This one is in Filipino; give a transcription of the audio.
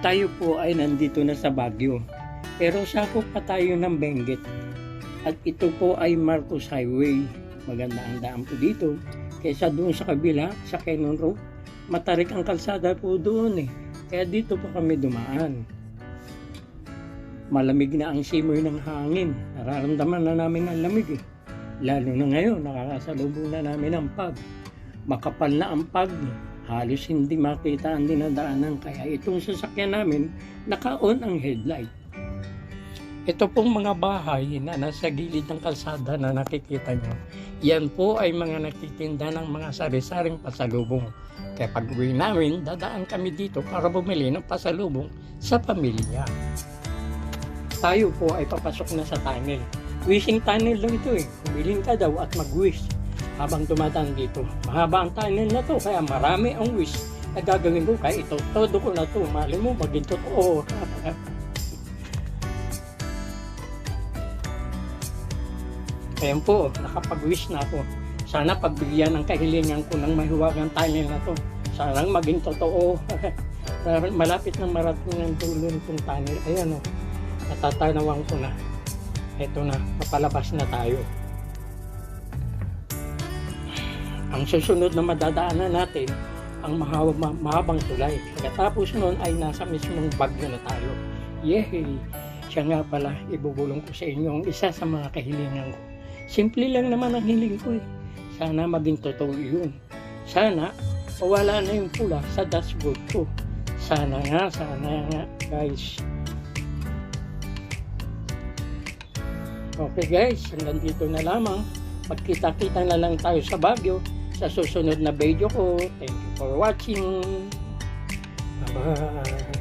Tayo po ay nandito na sa Baguio. Pero sakop pa tayo ng Benguet. At ito po ay Marcos Highway. Maganda ang daan po dito. Kaysa doon sa kabila, sa Cannon Road, matarik ang kalsada po doon eh. Kaya dito po kami dumaan. Malamig na ang simoy ng hangin. Nararamdaman na namin ang lamig eh. Lalo na ngayon, nakakasalubong na namin ang pag. Makapal na ang pag. Halos hindi makita ang dinadaanan. Kaya itong sasakyan namin, naka-on ang headlight. Ito pong mga bahay na nasa gilid ng kalsada na nakikita nyo, yan po ay mga nagtitinda ng mga sari-saring pasalubong. Kaya pag uwi namin, dadaan kami dito para bumili ng pasalubong sa pamilya. Tayo po ay papasok na sa tunnel. Wishing tunnel lang ito eh. Humiling ka daw at mag-wish habang dumadaan dito. Mahaba ang tunnel na to kaya marami ang wish na gagawin ko. Kaya ito, todo ko na to. Mali mo, maging totoo. Ayan po, nakapag-wish na ako. Sana pagbigyan ng kahilingan ko ng mahiwagang tunnel na to. Sana maging totoo. Malapit na marating ng dulo nitong tunnel. Ayan o, natatanawan ko na. Ito na, papalabas na tayo. Ang susunod na madadaanan natin, ang mahaba, ma- mahabang tulay. Pagkatapos nun ay nasa mismong bagyo na tayo. Yehey! Siya nga pala, ibubulong ko sa inyo ang isa sa mga kahilingan ko. Simple lang naman ang hiling ko eh. Sana maging totoo yun. Sana, mawala na yung pula sa dashboard ko. Sana nga, sana nga, guys. Okay guys, hanggang dito na lamang. Magkita-kita na lang tayo sa Baguio sa susunod na video ko. Thank you for watching. Bye-bye.